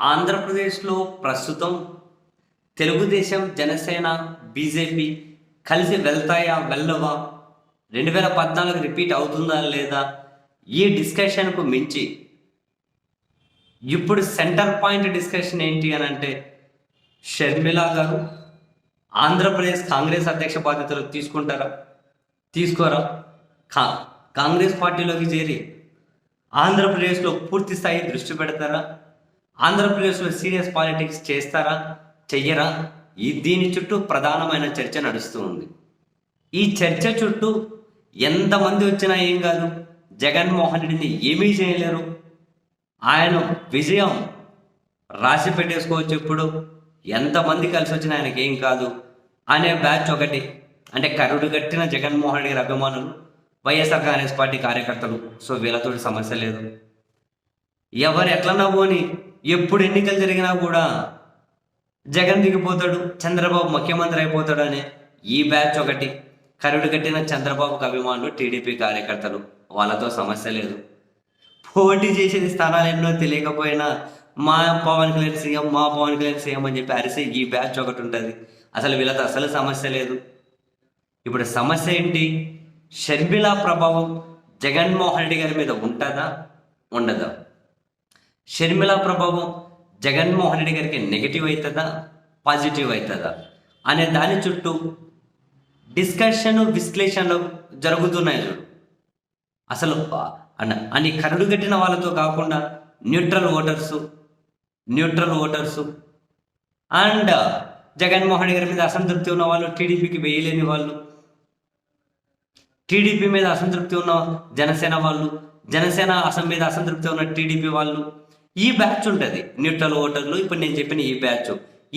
ఆంధ్రప్రదేశ్లో ప్రస్తుతం తెలుగుదేశం జనసేన బీజేపీ కలిసి వెళ్తాయా వెళ్ళవా? రెండు వేల పద్నాలుగు రిపీట్ అవుతుందా లేదా? ఈ డిస్కషన్కు మించి ఇప్పుడు సెంటర్ పాయింట్ డిస్కషన్ ఏంటి అని అంటే షర్మిల గారు ఆంధ్రప్రదేశ్ కాంగ్రెస్ అధ్యక్ష బాధ్యతలు తీసుకుంటారా? తీసుకోరా? కా కాంగ్రెస్ పార్టీలోకి చేరి ఆంధ్రప్రదేశ్లో పూర్తి స్థాయి దృష్టి పెడతారా? ఆంధ్రప్రదేశ్లో సీరియస్ పాలిటిక్స్ చేస్తారా చెయ్యరా? ఈ దీని చుట్టూ ప్రధానమైన చర్చ నడుస్తూ ఉంది. ఈ చర్చ చుట్టూ ఎంతమంది వచ్చినా ఏం కాదు జగన్మోహన్ రెడ్డిని ఏమీ చేయలేరు. ఆయన విజయం రాసి పెట్టేసుకోవచ్చు ఇప్పుడు. ఎంతమంది కలిసి వచ్చినా ఆయనకి ఏం కాదు. అనే బ్యాచ్ ఒకటి అంటే కరుడు కట్టిన జగన్మోహన్ రెడ్డి అభిమానులు వైఎస్ఆర్ కాంగ్రెస్ పార్టీ కార్యకర్తలు. సో వీళ్ళతో సమస్య లేదు. ఎవరు ఎట్లన్నా అని ఎప్పుడు ఎన్నికలు జరిగినా కూడా జగన్ దిగిపోతాడు చంద్రబాబు ముఖ్యమంత్రి అయిపోతాడు అనే ఈ బ్యాచ్ ఒకటి. కరుడు కట్టిన చంద్రబాబుకు అభిమానులు టీడీపీ కార్యకర్తలు వాళ్ళతో సమస్య లేదు. పోటీ చేసేది స్థానాలు ఎన్నో తెలియకపోయినా మా పవన్ కళ్యాణ్ సీఎం మా పవన్ కళ్యాణ్ సీఎం అని చెప్పి అరిసే ఈ బ్యాచ్ ఒకటి ఉంటుంది. అసలు వీళ్ళతో అసలు సమస్య లేదు. ఇప్పుడు సమస్య ఏంటి? షర్మిల ప్రభావం జగన్మోహన్ రెడ్డి గారి మీద ఉంటుందా? ఉండదా? షర్మిల ప్రభావం జగన్మోహన్ రెడ్డి గారికి నెగిటివ్ అవుతుందా? పాజిటివ్ అవుతుందా? అనే దాని చుట్టూ డిస్కషన్ విశ్లేషణలు జరుగుతున్నాయి చూడు. అసలు అని కరుడు కట్టిన వాళ్ళతో కాకుండా neutral voters neutral voters and Jaganmohan గారి మీద అసంతృప్తి ఉన్న వాళ్ళు టీడీపీకి వేయలేని వాళ్ళు టీడీపీ మీద అసంతృప్తి ఉన్న జనసేన వాళ్ళు జనసేన అసం మీద అసంతృప్తి ఉన్న టీడీపీ వాళ్ళు ఈ బ్యాచ్ ఉంటుంది. న్యూట్రల్ ఓటర్లు ఇప్పుడు నేను చెప్పిన ఈ బ్యాచ్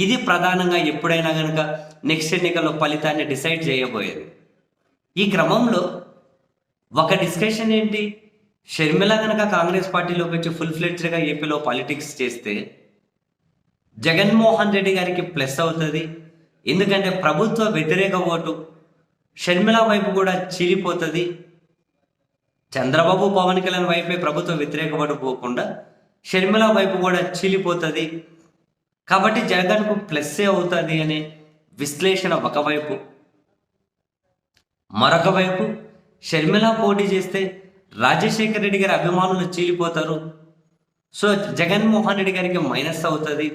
ఇది ప్రధానంగా ఎప్పుడైనా కనుక నెక్స్ట్ ఎన్నికల్లో ఫలితాన్ని డిసైడ్ చేయబోయేది. ఈ క్రమంలో ఒక డిస్కషన్ ఏంటి? షర్మిల కనుక కాంగ్రెస్ పార్టీలోకి వచ్చి ఫుల్ ఫ్లెడ్జ్డ్గా ఏపీలో పాలిటిక్స్ చేస్తే జగన్మోహన్ రెడ్డి గారికి ప్లస్ అవుతుంది. ఎందుకంటే ప్రభుత్వ వ్యతిరేక ఓటు షర్మిల వైపు కూడా చీలిపోతుంది. చంద్రబాబు పవన్ కళ్యాణ్ వైపే ప్రభుత్వ వ్యతిరేక ఓటు పోకుండా షర్మిల వైపు కూడా చీలిపోతుంది. కాబట్టి జగన్కు ప్లస్సే అవుతుంది అనే విశ్లేషణ ఒకవైపు. మరొక వైపు షర్మిల పోటీ చేస్తే రాజశేఖర రెడ్డి గారి అభిమానులు చీలిపోతారు. సో జగన్మోహన్ రెడ్డి గారికి మైనస్ అవుతుంది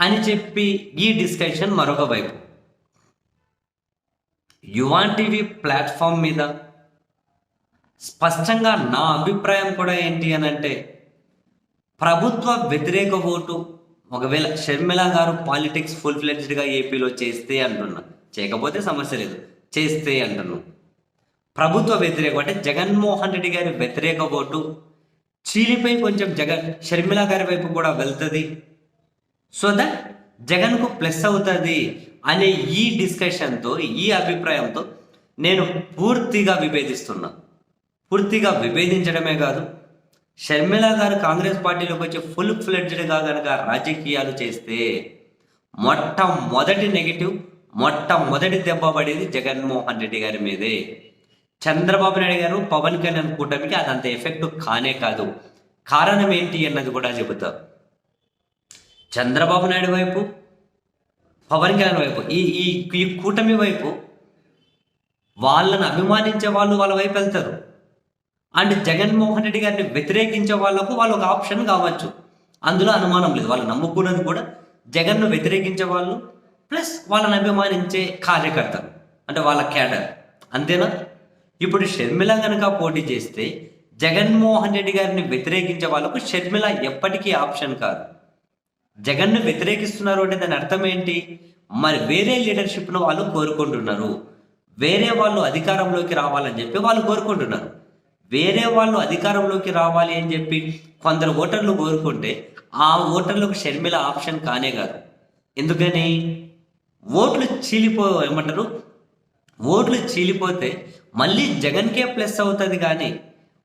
అని చెప్పి ఈ డిస్కషన్ మరొక వైపు. యువాన్ టీవీ ప్లాట్ఫామ్ మీద స్పష్టంగా నా అభిప్రాయం కూడా ఏంటి అని అంటే ప్రభుత్వ వ్యతిరేక ఓటు ఒకవేళ షర్మిల గారు పాలిటిక్స్ ఫుల్ ఫ్లెడ్జ్డ్గా ఏపీలో చేస్తే అంటున్నా. చేయకపోతే సమస్య లేదు. చేస్తే అంటున్నాను ప్రభుత్వ వ్యతిరేక అంటే జగన్మోహన్ రెడ్డి గారి వ్యతిరేక ఓటు. చీలిపై కొంచెం జగన్ షర్మిల గారి వైపు కూడా వెళ్తుంది. సో దట్ జగన్కు ప్లస్ అవుతుంది అనే ఈ డిస్కషన్తో ఈ అభిప్రాయంతో నేను పూర్తిగా విభేదిస్తున్నా. పూర్తిగా విభేదించడమే కాదు షర్మిల గారు కాంగ్రెస్ పార్టీలోకి వచ్చి ఫుల్ ఫ్లెడ్జ్డ్గా కనుక రాజకీయాలు చేస్తే మొట్టమొదటి నెగిటివ్ మొట్టమొదటి దెబ్బ పడేది జగన్మోహన్ రెడ్డి గారి మీదే. చంద్రబాబు నాయుడు గారు పవన్ కళ్యాణ్ కూటమికి అదంత ఎఫెక్ట్ కానే కాదు. కారణం ఏంటి అన్నది కూడా చెబుతా. చంద్రబాబు నాయుడు వైపు పవన్ కళ్యాణ్ వైపు ఈ ఈ ఈ కూటమి వైపు వాళ్ళని అభిమానించే వాళ్ళు వాళ్ళ వైపు వెళ్తారు. అండ్ జగన్మోహన్ రెడ్డి గారిని వ్యతిరేకించే వాళ్ళకు వాళ్ళు ఒక ఆప్షన్ కావచ్చు. అందులో అనుమానం లేదు. వాళ్ళు నమ్ముకున్నది కూడా జగన్ను వ్యతిరేకించే వాళ్ళు ప్లస్ వాళ్ళని అభిమానించే కార్యకర్తలు అంటే వాళ్ళ క్యాడర్. అంతేనా? ఇప్పుడు షర్మిల కనుక పోటీ చేస్తే జగన్మోహన్ రెడ్డి గారిని వ్యతిరేకించే వాళ్ళకు షర్మిల ఎప్పటికీ ఆప్షన్ కాదు. జగన్ను వ్యతిరేకిస్తున్నారు అంటే దాని అర్థం ఏంటి? మరి వేరే లీడర్షిప్ను వాళ్ళు కోరుకుంటున్నారు. వేరే వాళ్ళు అధికారంలోకి రావాలని చెప్పి వాళ్ళు కోరుకుంటున్నారు. వేరే వాళ్ళు అధికారంలోకి రావాలి అని చెప్పి కొందరు ఓటర్లు కోరుకుంటే ఆ ఓటర్లకు షర్మిల ఆప్షన్ కానే కాదు. ఎందుకని? ఓట్లు చీలిపో ఏమంటారు? ఓట్లు చీలిపోతే మళ్ళీ జగన్కే ప్లస్ అవుతుంది కానీ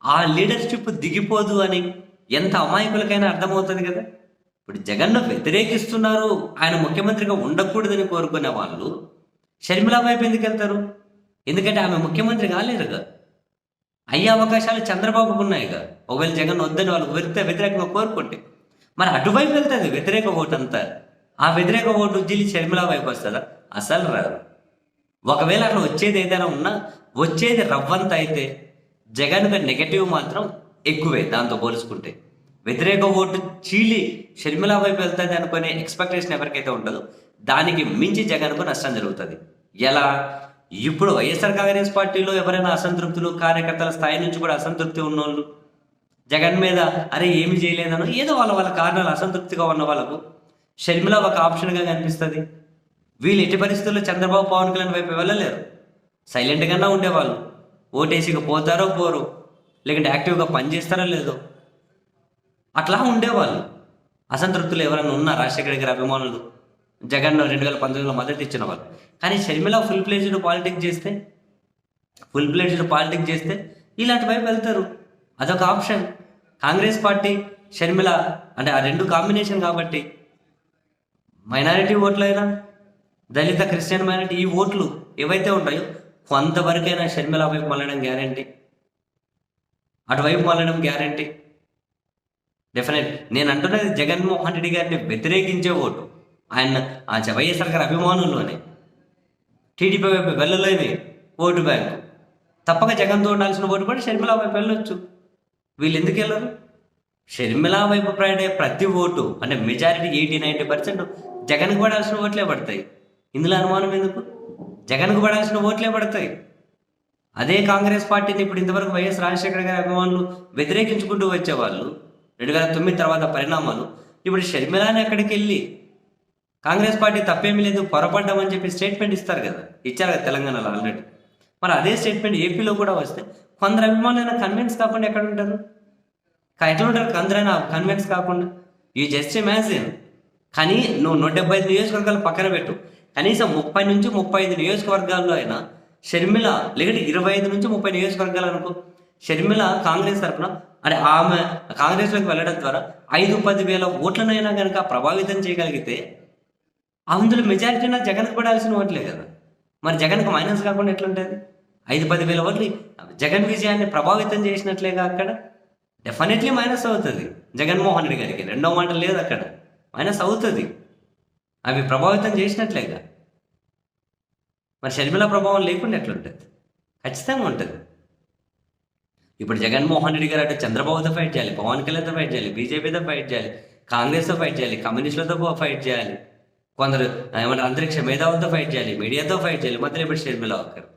ఆ లీడర్షిప్ దిగిపోదు అని ఎంత అమాయకులకైనా అర్థమవుతుంది కదా? ఇప్పుడు జగన్ను వ్యతిరేకిస్తున్నారు ఆయన ముఖ్యమంత్రిగా ఉండకూడదని కోరుకునే వాళ్ళు షర్మిల వైపు ఎందుకు వెళ్తారు ఎందుకంటే ఆమె ముఖ్యమంత్రి కాలేరుగా అయ్యే అవకాశాలు చంద్రబాబుకు ఉన్నాయిగా ఒకవేళ జగన్ వద్దని వాళ్ళు వ్యతిరేక వ్యతిరేకంగా కోరుకుంటే. మరి అటువైపు వెళ్తుంది వ్యతిరేక ఓటు అంతా. ఆ వ్యతిరేక ఓటు ఉజ్జిలి షర్మిల వైపు వస్తుందా? అసలు రాదు. ఒకవేళ అక్కడ వచ్చేది ఏదైనా ఉన్నా వచ్చేది రవ్వంత అయితే జగన్ నెగటివ్ మాత్రం ఎక్కువే దాంతో పోల్చుకుంటే. వ్యతిరేక ఓటు చీలి షర్మిల వైపు వెళ్తుంది అనుకునే ఎక్స్పెక్టేషన్ ఎవరికైతే ఉంటుందో దానికి మించి జగన్కు నష్టం జరుగుతుంది. ఎలా? ఇప్పుడు వైఎస్ఆర్ కాంగ్రెస్ పార్టీలో ఎవరైనా అసంతృప్తులు కార్యకర్తల స్థాయి నుంచి కూడా అసంతృప్తి ఉన్నోళ్ళు? జగన్ మీద అరే ఏమి చేయలేదనో? ఏదో వాళ్ళ వాళ్ళ కారణాలు అసంతృప్తిగా ఉన్న వాళ్ళకు షర్మిల ఒక ఆప్షన్గా కనిపిస్తుంది. వీళ్ళు ఎట్టి పరిస్థితుల్లో చంద్రబాబు పవన్ కళ్యాణ్ వైపు వెళ్ళలేరు. సైలెంట్గానే ఉండేవాళ్ళు. ఓటేసికి పోతారో పోరు లేకుంటే యాక్టివ్గా పనిచేస్తారో లేదో. అట్లా ఉండేవాళ్ళు. అసంతృప్తులు ఎవరైనా ఉన్నారా రాజశేఖర్ గారి అభిమానులు. జగన్ రెండు వేల పంతొమ్మిదిలో మద్దతు ఇచ్చిన వాళ్ళు. కానీ షర్మిల ఫుల్ ప్లేజ్డ్ పాలిటిక్స్ చేస్తే ఫుల్ ప్లేజ్డ్ పాలిటిక్స్ చేస్తే ఇలాంటి వైపు వెళ్తారు. అదొక ఆప్షన్. కాంగ్రెస్ పార్టీ షర్మిల అంటే ఆ రెండు కాంబినేషన్ కాబట్టి మైనారిటీ ఓట్లైనా దళిత క్రిస్టియన్ మైనారిటీ ఈ ఓట్లు ఏవైతే ఉంటాయో కొంతవరకైనా షర్మిల వైపు మళ్ళడం గ్యారంటీ. అటువైపు మళ్ళడం గ్యారంటీ. డెఫినెట్ నేను అంటున్నది జగన్మోహన్ రెడ్డి గారిని వ్యతిరేకించే ఓటు. ఆయన ఆ వైఎస్ఆర్ గారి అభిమానుల్లోనే. టీడీపీ వైపు వెళ్ళలేని ఓటు బ్యాంకు. తప్పక జగన్తో ఉండాల్సిన ఓటు కూడా షర్మిల వైపు వెళ్ళొచ్చు. వీళ్ళు ఎందుకు వెళ్ళరు? షర్మిల వైపు ప్రయాణే ప్రతి ఓటు అంటే మెజారిటీ ఎయిటీ నైంటీ పర్సెంట్ జగన్కు పడాల్సిన ఓట్లే పడతాయి. ఇందులో అనుమానం ఎందుకు? జగన్కు పడాల్సిన ఓట్లే పడతాయి. అదే కాంగ్రెస్ పార్టీని ఇప్పుడు ఇంతవరకు వైఎస్ రాజశేఖర గారి అభిమానులు వ్యతిరేకించుకుంటూ వచ్చేవాళ్ళు. రెండు వేల తొమ్మిది తర్వాత పరిణామాలు. ఇప్పుడు షర్మిలాని అక్కడికి వెళ్ళి కాంగ్రెస్ పార్టీ తప్పేమీ లేదు పొరపడ్డామని చెప్పి స్టేట్మెంట్ ఇస్తారు కదా. ఇచ్చారు కదా తెలంగాణలో ఆల్రెడీ మరి అదే స్టేట్మెంట్ ఏపీలో కూడా వస్తే కొందరు అభిమానులైనా కన్విన్స్ కాకుండా ఎక్కడ ఉంటారు? కా- ఎట్లా ఉంటారు? కొందరైనా కన్విన్స్ కాకుండా. యూ జస్ట్ ఇమాజిన్ కానీ నువ్వు నూట డెబ్బై ఐదు నియోజకవర్గాలు పక్కన పెట్టు. కనీసం ముప్పై నుంచి ముప్పై ఐదు నియోజకవర్గాల్లో అయినా షర్మిల లేదంటే ఇరవై ఐదు నుంచి ముప్పై నియోజకవర్గాలు అనుకో. షర్మిల కాంగ్రెస్ తరఫున అంటే ఆమె కాంగ్రెస్లోకి వెళ్ళడం ద్వారా ఐదు పది వేల ఓట్లనైనా కనుక ప్రభావితం చేయగలిగితే అందులో మెజారిటీ నా జగన్కి పడాల్సిన ఓట్లే కదా. మరి జగన్కి మైనస్ కాకుండా ఎట్లుంటుంది? ఐదు పది వేల ఓట్లు జగన్ విజయాన్ని ప్రభావితం చేసినట్లేగా అక్కడ? డెఫినెట్లీ మైనస్ అవుతుంది. జగన్మోహన్ రెడ్డి గారికి రెండో మాట లేదు అక్కడ. మైనస్ అవుతుంది. అవి ప్రభావితం చేసినట్లేగా మరి షర్మిల ప్రభావం లేకుండా ఎట్లుంటుంది? ఖచ్చితంగా ఉంటుంది. ఇప్పుడు జగన్మోహన్ రెడ్డి గారు అంటే చంద్రబాబుతో ఫైట్ చేయాలి పవన్ కళ్యాణ్తో ఫైట్ చేయాలి బీజేపీతో ఫైట్ చేయాలి కాంగ్రెస్తో ఫైట్ చేయాలి కమ్యూనిస్టులతో ఫైట్ చేయాలి. కొందరు ఏమంటారు అంతరిక్ష మేధావులతో ఫైట్ చేయాలి మీడియాతో ఫైట్ చేయాలి మధ్యలో ఇప్పుడు షర్మిల ఒక్కరు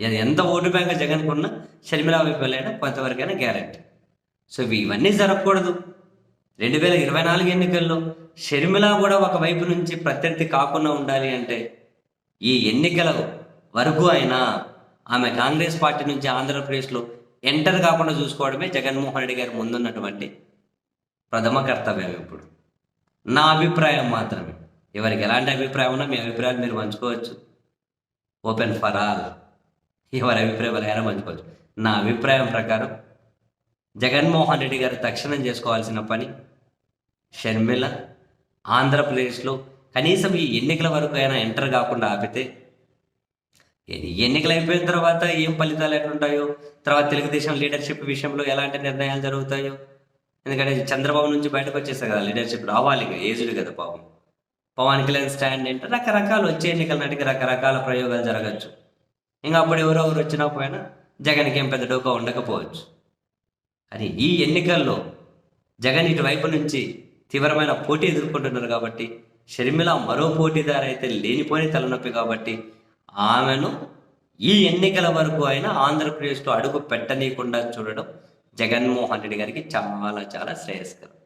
ఇది ఎంత ఓటు బ్యాంక్ జగన్ కొన్నా షర్మిల వైపు వెళ్ళైనా కొంతవరకైనా గ్యారెంటీ సో ఇవన్నీ జరగకూడదు. రెండు వేల ఇరవై నాలుగు ఎన్నికల్లో షర్మిల కూడా ఒక వైపు నుంచి ప్రత్యర్థి కాకుండా ఉండాలి అంటే ఈ ఎన్నికల వరకు అయినా ఆమె కాంగ్రెస్ పార్టీ నుంచి ఆంధ్రప్రదేశ్లో ఎంటర్ కాకుండా చూసుకోవడమే జగన్మోహన్ రెడ్డి గారి ముందున్నటువంటి ప్రథమ కర్తవ్యం ఇప్పుడు. నా అభిప్రాయం మాత్రమే. ఎవరికి ఎలాంటి అభిప్రాయం ఉన్నా మీ అభిప్రాయాలు మీరు పంచుకోవచ్చు. ఓపెన్ ఫర్ ఆల్ ఎవరి అభిప్రాయం ఎవరైనా పంచుకోవచ్చు. నా అభిప్రాయం ప్రకారం జగన్మోహన్ రెడ్డి గారు తక్షణం చేసుకోవాల్సిన పని షర్మిల ఆంధ్రప్రదేశ్లో కనీసం ఈ ఎన్నికల వరకు అయినా ఎంటర్ కాకుండా ఆపితే ఎన్నికలు అయిపోయిన తర్వాత ఏం ఫలితాలు ఎట్లుంటాయో తర్వాత తెలుగుదేశం లీడర్షిప్ విషయంలో ఎలాంటి నిర్ణయాలు జరుగుతాయో ఎందుకంటే చంద్రబాబు నుంచి బయటకు వచ్చేస్తారు కదా లీడర్షిప్ రావాలి ఇక ఏజ్డ్ కదా పాపం. పవన్ కళ్యాణ్ స్టాండ్ ఏంటంటే రకరకాలు వచ్చే ఎన్నికల నాటికి రకరకాల ప్రయోగాలు జరగచ్చు. ఇంకా అప్పుడు ఎవరో ఎవరు వచ్చినా పోయినా జగన్కి ఏం పెద్ద డోకా ఉండకపోవచ్చు. కానీ ఈ ఎన్నికల్లో జగన్ ఇటువైపు నుంచి తీవ్రమైన పోటీ ఎదుర్కొంటున్నారు కాబట్టి షర్మిల మరో పోటీదారు అయితే లేనిపోని తలనొప్పి కాబట్టి ఆమెను ఈ ఎన్నికల వరకు అయినా ఆంధ్రప్రదేశ్లో అడుగు పెట్టనీయకుండా చూడడం జగన్మోహన్ రెడ్డి గారికి చాలా చాలా శ్రేయస్కరం.